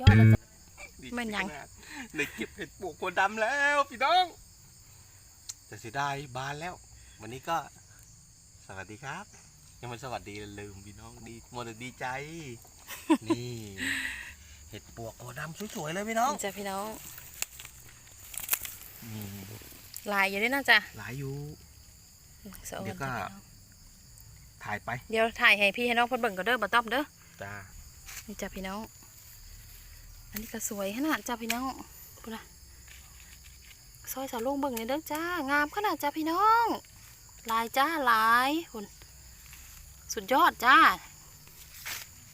ยอดแล้วจ้ะดีแม่นยังขนาดได้เก็บเห็ดปวกหัวดำแล้วพี่น้อง แต่เสียดายบานแล้ว วันนี้ก็สวัสดีครับ ยังไม่สวัสดีเลยลืมพี่น้องดีมัวแต่ดีใจ นี่ เห็ดปวกหัวดำสวยๆเลยพี่น้องนี่จ้ะพี่น้องนี่ลายอยู่ด้วยนะจ้ะหลายอยู่สะออนเดี๋ยวก็จ้ะพี่น้องถ่ายไปเดี๋ยวถ่ายให้พี่ให้น้องเพ่นเบิ่งก็เด้อบ่ต้อมเด้อจ้านี่จ้ะพี่น้อง อันนี้ก็สวยขนาดจ้ะพี่น้องพูดนะซอยสาวลุงเบิ่งนี่เด้อจ้างามขนาดจ้ะพี่น้อง ลายจ้าลายคุณสุดยอดจ้า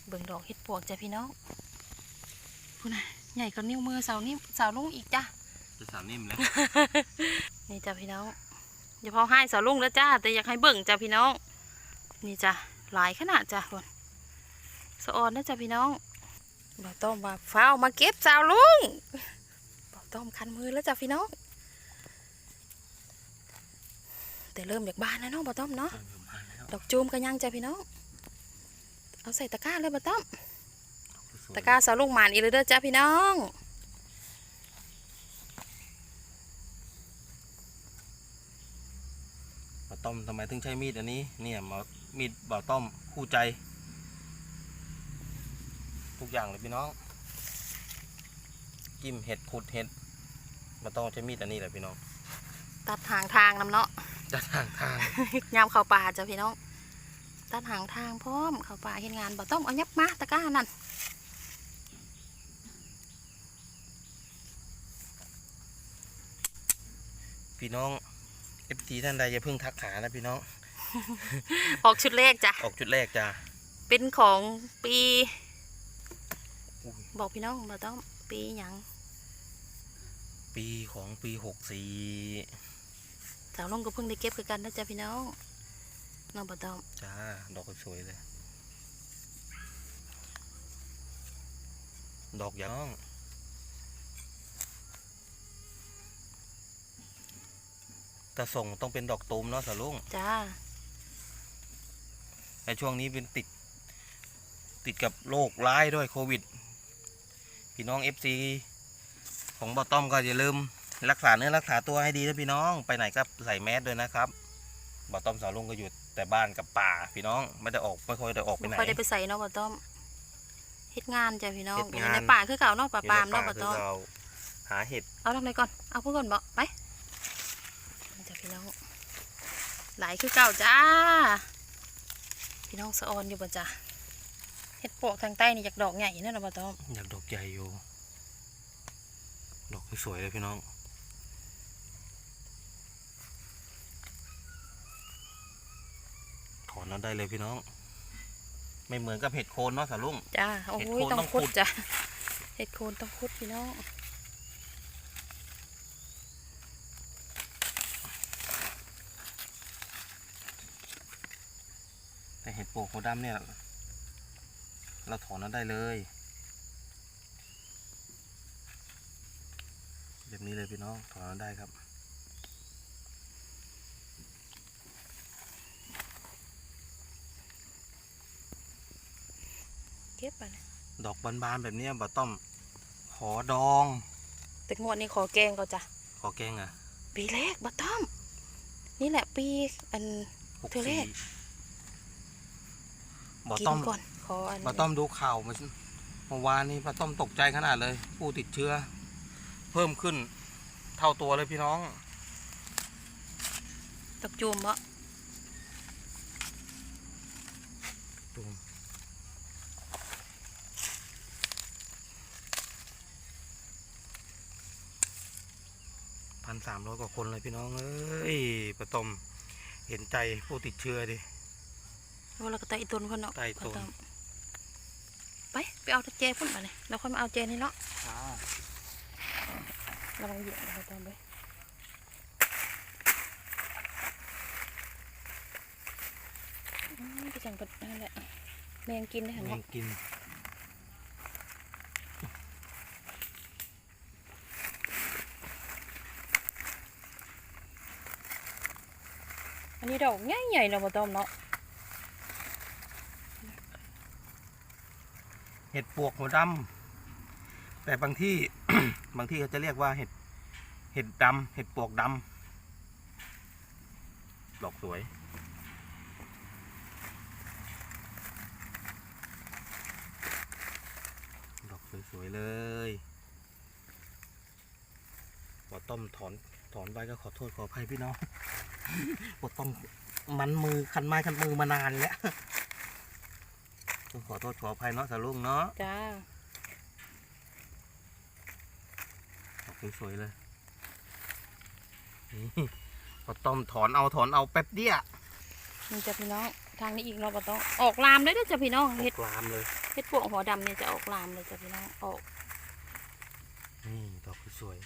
เบิ่งดอกเห็ดปวกจ้ะพี่น้องพูดนะใหญ่กว่านิ้วมือสาวนี่สาวลุงอีกจ้ะจะสาวนิ่มแล้วนี่จ้ะพี่น้องอย่าพอให้สาวลุงแล้วจ้า แต่อยากให้เบิ่งจ้ะพี่น้อง นี่จ้ะหลายขนาดจ้ะคนสะออนนะจ้ะพี่น้อง บ่าวต้อมว่าฟ้าวมาเก็บสาวลุงบ่าวต้อมคันมือแล้วจ้ะพี่น้องแต่เริ่มจากบ้านแล้วเนาะบ่าวต้อมเนาะดอกจูมกันยังจ้ะพี่น้องเอาใส่ตะกร้าเลยบ่าวต้อมตะกร้าสาวลุงหมานอีเลยเด้อจ้ะพี่น้องบ่าวต้อมทำไมถึงใช้มีดอันนี้เนี่ยมีดบ่าวต้อมคู่ใจ ทุกอย่างเลยพี่น้อง จิ้มเห็ดขุดเห็ดบ่าวต้อมใช้มีดอันนี้แหละพี่น้อง ตัดหางทางนำเนาะจะทางทางยามเข้าป่าจ้ะพี่น้อง ตัดหางทางพร้อมเข้าป่าเห็นงานบ่ต้องเอายับมาตะกร้านั่นพี่น้องเอฟทีท่านใดอย่าเพิ่งทักหานะพี่น้อง ออกชุดแรกจ้ะ ออกจุดแรกจ้าเป็นของปีอุ้ย บอกพี่น้องบ่ต้องปีหยังปีของปีหกสี่สาวลงก็เพิ่งได้เก็บคือกันนะจ้ะพี่น้องน้องบ่ต้องจ้าดอกสวยๆเลย ดอกยางแต่ส่งต้องเป็นดอกตูมเนาะสาลุงจ้าในช่วงนี้เป็นติด ติดกับโรคร้ายด้วยโควิด พี่น้อง FC ของบอต้อมก็อย่าลืมรักษาเนื้อรักษาตัวให้ดีนะพี่น้องไปไหนก็ใส่แมสด้วยนะครับบอต้อมสาวลุงก็อยู่แต่บ้านกับป่าพี่น้องไม่ได้ออกไม่ค่อยได้ออกไปบ่ไหนค่อยได้ไปใส่เนาะบ่ต้องเฮ็ดงานจ้ะพี่น้องเฮ็ดอยู่งานในป่าคือเก่าเนาะป่าปามอยู่เนาะในบ่ต้องคือเราหาเห็ดเอาทำไรก่อนเอาพูดก่อนบ่ไปนี่จ้ะพี่น้องหลายคือเก่าจ้าพี่น้องสะออนอยู่บ่จ้ะ เฮ็ดปวกทางใต้นี่จากดอกใหญ่นั่นน่ะบ่ต้องอยากดอกใหญ่อยู่ ดอกสวยๆเลยพี่น้องถอนนั้นได้เลยพี่น้อง ไม่เหมือนกับเห็ดโคนเนาะสาลุงจ้าโอ้เห็ดยโคนต้อต้องงขุขุดดจ้ะเห็ดโคนต้องขุดพี่น้องแต่เห็ดโปกหัวดำเนี่ย เราถอนนั้นได้เลยแบบนี้เลยพี่น้องถอนนั้นได้ครับเก็บไปนะดอกบานๆแบบเนี้ยบ่ต้อมขอดองแต่งวดนี้ขอแกงก่อนจ้ะขอแกงอะ ปีแรกบ่ต้อม นี่แหละปีอันหกเธอเลสี่ขบ่กินต้อมก่อนข ออันบ่ต้อมดูข่าวมาเมื่อวานนี้บ่ต้อมตกใจขนาดเลย ผู้ติดเชื้อ เพิ่มขึ้น เท่าตัวเลยพี่น้อง ตกจูมบ่พันสามร้อยกว่าคนเลยพี่น้อง เอ้ยปะตอมเห็นใจผู้ติดเชื้อดิว่าเราก็ไต่ต้นเพิ่นเนาะไต่ต้นบ่อม ไป ไปเอาตะแจพุ่นมาเนี่ยแล้วค่อยมาเอาแจนี่เนาะระวังเหยียบนะบ่ต้อมไปอืมไปจังเปิดนั่นแหละแมงกินได้หันแมเนาะงกินอันนี้ดอกใหญ่ๆเนาะบ่ต้อมเนาะ เห็ดปวกหัวดแต่บางที่ บางที่เขาจะเรียกว่าเห็ดเห็ดดำเห็ดปวกดำดอกสวย ดอกสวยๆเลยพอต้มถอนถอนไปก็ขอโทษขออภัยพี่น้องพอต้มมันมือคันไม้คันมือมานานแล้ว ขอโทษขออภัยเนาะสาลุงเนาะจ้าดอกสวยๆเลยนี่พอต้มถอนเอาถอนเอาแป๊บเดียวนี่จ้ะพี่น้องทางนี้อีกเราก็ต้องออกลามเลยเด้อจ้ะพี่น้องเห็ดกลามเลยเห็ดปวกหัวดำเนี่ยจะออกลามเลยจ้ะพี่น้องออกนี่ดอกสวย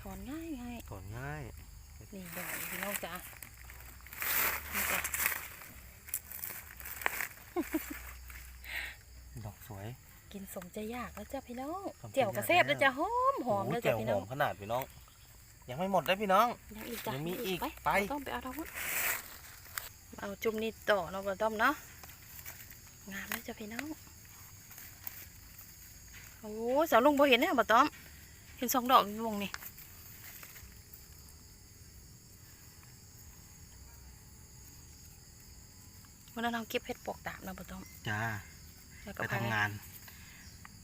ถอนง่ายง่ายถอนง่าย นี่ดอกพี่น้องจ้านี่จ้ะดอกสวย กินสมใจยากแล้วจ้ะพี่น้องสมใจเจียวกระเซบยากแล้วจ้ะหอมหอมโโแล้วจ้ะแจ่วพี่หน้อองมขนาดพี่น้อง ยังไม่หมดเลยพี่น้อง ยังอีกจ้ะยังมีอีกไปไปต้องไปเอาทางพุ้นเอาจุ่มนี่ต่อเนาะบ่ต้อมเนาะงามแล้วจ้ะพี่น้องโอ้สาวลุงบ่เห็นเนี่ยบ่ต้อม เห็นสองดอกอยู่วงนี่ วันนั้นเราเก็บเห็ดปวกตาบเนาะบ่ต้อมจ้าแล้วก็ไปพาทำงาน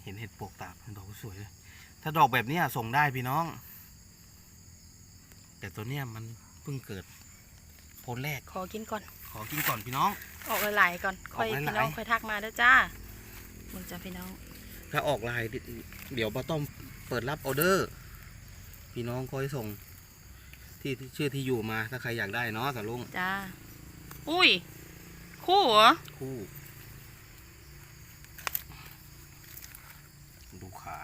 เห็นเห็ดปวกตาบดอกสวยเลยถ้าดอกแบบเนี้ยส่งได้พี่น้อง แต่ตัวเนี้ยมันเพิ่งเกิดโพนแรก ขอกินก่อน ขอกินก่อนพี่น้อง ออกหลายๆก่อน ค่อยออกหลายๆพี่น้องค่อยทักมาเด้อจ้ามึงจ้าพี่น้อง ถ้าออกลายดิเดี๋ยวป้าต้อมเปิดรับออเดอร์ พี่น้องก็ให้ส่งที่ที่ชื่อที่อยู่มาถ้าใครอยากได้เนาะสาลุงจ้า อุ้ย คู่เหรอ คู่ ดูขา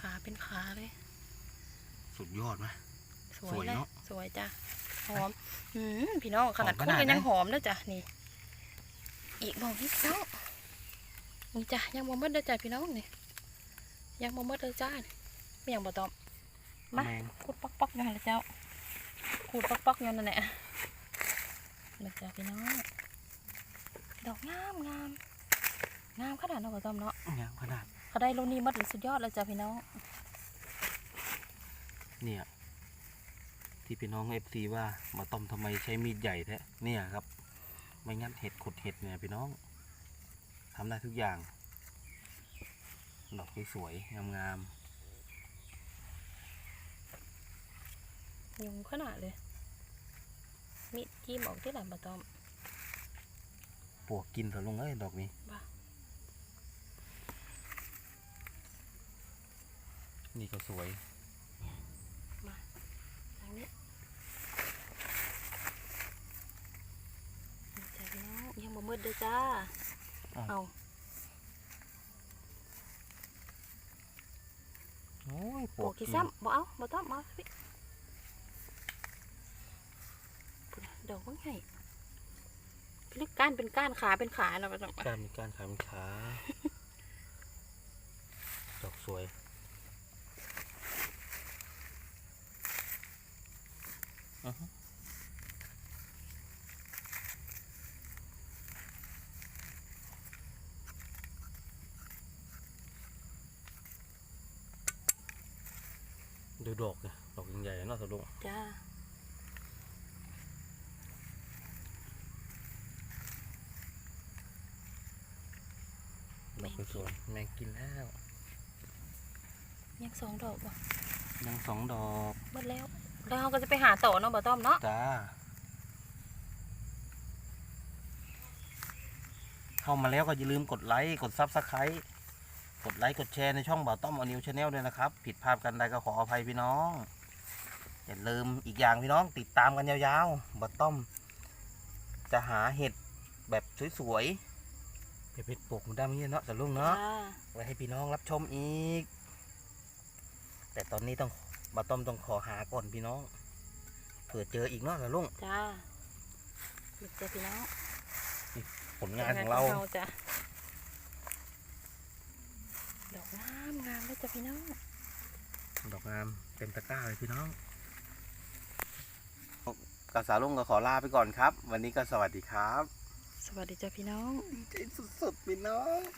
ขาเป็นขาเลย สุดยอดไหมสวยสวยเลยเนอะสวยจ้ะ หอม อืมพี่น้องขนาดหอมขคู่นาดกันยังไหนหอมเลยจ้ะ นี่ อีกบอกนิดเนาะนี่จ้ะยังบ่หมดเด้อจ้ะพี่น้องนี่ ยังบ่หมดเลยจ้านี่ไม่ยังบ่ตอมมาแมงขูดปอกๆอยู่หั่นละเจ้าขูดปอกๆอยู่นั่นแหละนี่จ้ะพี่น้อง ดอกงามงามงามขนาดเนาะบ่ตอมเนาะงามขนาดเขาได้ลูกนี้หมัดสุดยอดเลยจ้ะพี่น้อง เนี่ย ที่พี่น้องเอฟซีว่ามาต้มทำไมใช้มีดใหญ่แท้เนี่ยครับ ไม่งั้นเห็ดขุดเห็ดเนี่ยพี่น้องทำได้ทุกอย่าง ดอกสวยๆงามยุงขนาดเลย มีดจิ้มออกที่ไหนบ่ตอมๆ ปวกกินเถอะลงเอ้ยดอกนี้บ้านี่ก็สวยทางนี้นี่จ้ะพี่น้องยังบ่มืดเด้อจ้า อ้าว เอาโอ้ยปปววกกกิกี่นซ้ำบ่เอาบ่ต้องมาพี่พุ่นน่ะดอกมันให ญ่ลึกก้านเป็นก้านขาเป็นขาเนาะบ่ต้องการมีการขายเป็นขา ดอกสวย อือฮึดูดอกเนี่ยดอกใหญ่ๆเนาะสะดุ้งจ้า ดอก สวยๆแมงกินแล้วยังสองดอกบ่ยังสองดอกหมดแล้วแล้วเราก็จะไปหาต่อเนาะบ่ต้อมเนาะจ้าเข้ามาแล้วก็อย่าลืมกดไลค์กดซับสไครต์กดไลค์กดแชร์ในช่องบ่าวต้อมอนิวชาแนลด้วยนะครับ ผิดพลาดกันใดก็ขออภัยพี่น้องอย่าลืมอีกอย่างพี่น้องติดตามกันยาวๆบ่าวต้อม จะหาเห็ดแบบสวยๆ เห็ดปลวกมันดำอย่างนี้เนาะแต่ลุงเนาะจ้าไว้ให้พี่น้องรับชมอีก แต่ตอนนี้ต้องบ่าวต้อมต้องขอหาก่อนพี่น้องเผื่อเจออีกเนาะแต่ลุงจ้านี่จ้ะพี่น้องผลงานของเราจ้ะดอกงามงามเลยจ้ะพี่น้อง ดอกงามเต็มตะกร้าเลยพี่น้องกสาวลุงก็ขอลาไปก่อนครับ วันนี้ก็สวัสดีครับ สวัสดีจ้าพี่น้องดีใจสุดๆพี่น้อง